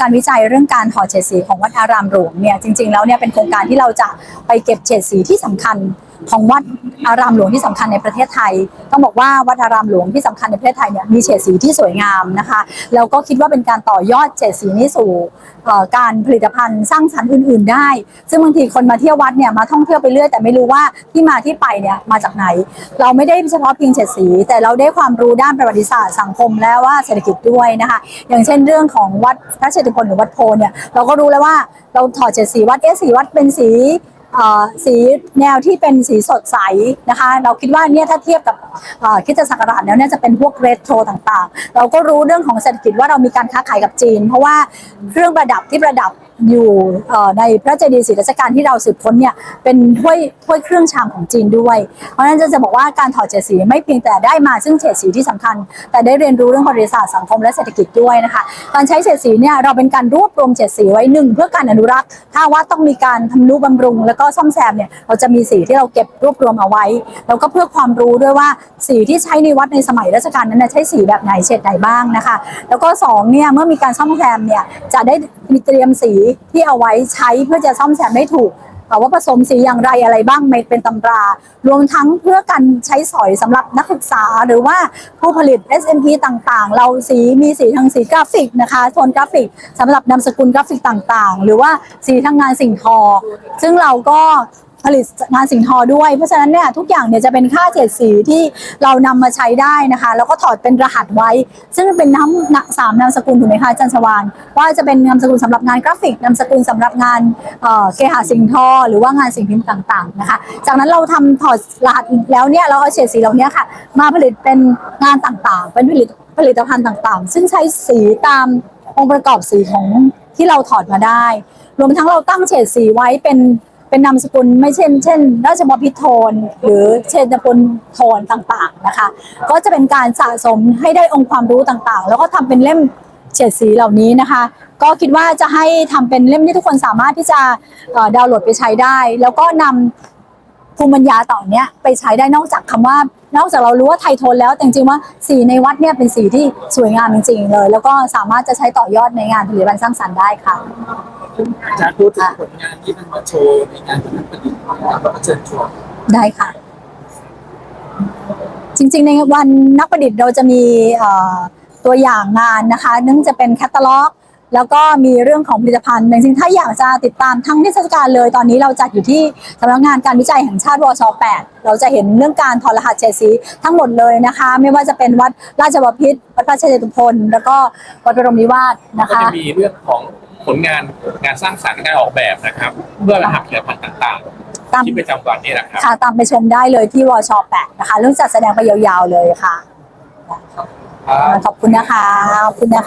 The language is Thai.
การวิจัยเรื่องการถอดเฉดสีของวัดอารามหลวงเนี่ยจริง ๆ แล้วเนี่ยเป็นโครงการที่เราจะไปเก็บเฉดสีที่สำคัญ ของวัดอารามหลวงที่สำคัญในประเทศไทย ต้องบอกว่าวัดอารามหลวงที่สำคัญในประเทศไทยเนี่ยมีเฉดสีที่สวยงามนะคะแล้วก็คิดว่าเป็นการต่อยอดเฉดสีนี้สู่การผลิตภัณฑ์สร้างสรรค์อื่น ๆ ได้ ซึ่งบางทีคนมาเที่ยววัดเนี่ยมาท่องเที่ยวไปเรื่อยแต่ไม่รู้ว่าที่มาที่ไปเนี่ยมาจากไหน เราไม่ได้เฉพาะเพียงเฉดสี แต่เราได้ความรู้ด้านประวัติศาสตร์สังคมและว่าเศรษฐกิจด้วยนะคะอย่างเช่นเรื่องของวัดพระเชตุพนหรือวัดโพเนี่ยเราก็รู้แล้วว่าเราถอดเฉดสีวัดเอสีวัดเป็นสี สีแนวที่เป็นสีสดใสนะคะ เราคิดว่าเนี่ยถ้าเทียบกับคิดจะสักราชแล้วเนี่ยจะเป็นพวกเรโทรต่างๆ เราก็รู้เรื่องของเศรษฐกิจว่าเรามีการค้าขายกับจีน เพราะว่าเครื่องประดับที่ประดับ อยู่ในพระเจดีย์ศรีรัชกาลที่เราสืบค้นเนี่ยเป็นถ้วยถ้วยเครื่องชามของจีนด้วย เพราะฉะนั้นจะจะบอกว่าการถอดเฉดสีไม่เพียงแต่ได้มาซึ่งเฉดสีที่สำคัญ แต่ได้เรียนรู้เรื่องประวัติศาสตร์สังคมและเศรษฐกิจด้วยนะคะการใช้เฉดสีเนี่ยเราเป็นการรวบรวมเฉดสีไว้หนึ่งเพื่อการอนุรักษ์ ถ้าว่าต้องมีการทำนุบำรุง แล้วก็ซ่อมแซมเนี่ยเราจะมีสีที่เราเก็บรวบรวมเอาไว้ แล้วก็เพื่อความรู้ด้วยว่าสีที่ใช้ในวัดในสมัยรัชกาลนั้นใช้สีแบบไหนเฉดไหนบ้างนะคะ แล้วก็สองเนี่ยเมื่อมีการซ่อมแซมเนี่ยจะได้ มีเตรียมสีที่เอาไว้ใช้เพื่อจะซ่อมแซมได้ถูกเอ่อว่าผสมสีอย่างไรอะไรบ้างเม่เป็นตำรา รวมทั้งเพื่อการใช้สอยสำหรับนักศึกษาหรือว่าผู้ผลิต SMP ต่างๆ เราสีมีสีทางสีกราฟิกนะคะโทนกราฟิกสำหรับนามสกุลกราฟิกต่างๆ หรือว่าสีทางงานสิ่งทอ ซึ่งเราก็ ผลิตงานสิ่งทอด้วย เพราะฉะนั้นเนี่ยทุกอย่างเนี่ยจะเป็นค่าเฉดสีที่เรานำมาใช้ได้นะคะ แล้วก็ถอดเป็นรหัสไว้ ซึ่งเป็นน้ำหนักสามนามสกุลถูกไหมคะจันชวานว่าจะเป็นนามสกุลสำหรับงานกราฟิกนามสกุลสำหรับงานเคหะสิ่งทอ หรือว่างานสิ่งพิมพ์ต่างๆนะคะ จากนั้นเราทำถอดรหัสแล้วเนี่ยเราเอาเฉดสีเหล่านี้ค่ะ มาผลิตเป็นงานต่างๆ เป็นผลิตผลิตภัณฑ์ต่างๆ ซึ่งใช้สีตามองค์ประกอบสีของที่เราถอดมาได้ รวมทั้งเราตั้งเฉดสีไว้เป็น เป็นนามสกุลไม่เช่น เช่นราชบพิธรโทนหรือเชนพลโทนต่างๆนะคะ ก็จะเป็นการสะสมให้ได้องค์ความรู้ต่างๆ แล้วก็ทำเป็นเล่มเฉดสีเหล่านี้นะคะ ก็คิดว่าจะให้ทำเป็นเล่มที่ทุกคนสามารถที่จะดาวน์โหลดไปใช้ได้ แล้วก็นำ ภูมิปัญญาต่อเนี้ยไปใช้ได้นอกจากคำว่านอกจากเรารู้ว่าไทยโทนแล้ว แต่จริงๆว่าสีในวัดเนี่ยเป็นสีที่สวยงามจริงๆเลย แล้วก็สามารถจะใช้ต่อยอดในงานผลิตภัณฑ์สร้างสรรค์ได้ค่ะอาจารย์พูดถึงผลงานที่มันมาโชว์ในงานคณะประดิษฐ์แล้วก็เชิญชวนได้ค่ะ จริงๆ ในวันนักประดิษฐ์เราจะมีเอ่อตัวอย่างงานนะคะ นึ่งจะเป็นแคตตาล็อก แล้วก็มีเรื่องของผลิตภัณฑ์จริงๆถ้าอยากจะติดตามทั้งเทศกาลเลย ตอนนี้เราจัดอยู่ที่สำนักงานการวิจัยแห่งชาติวช 8 เราจะเห็นเรื่องการถอดรหัสเฉดสีทั้งหมดเลยนะคะ ไม่ว่าจะเป็นวัดราชบพิตรวัดพระเชตุพนแล้วก็วัดบรมนิวาสนะก็คะจะมีเรื่องของผลงานงานสร้างสรรค์การออกแบบนะครับ เพื่อมาทำผลิตภัณฑ์ต่างตามๆ ที่ประจำวันนี่แหละครับ ค่ะตามไปชมได้เลยที่วช 8 นะคะ เรื่องจัดแสดงไปยาวๆเลยค่ะครับขอบคุณนะคะขอบคุณนะคะ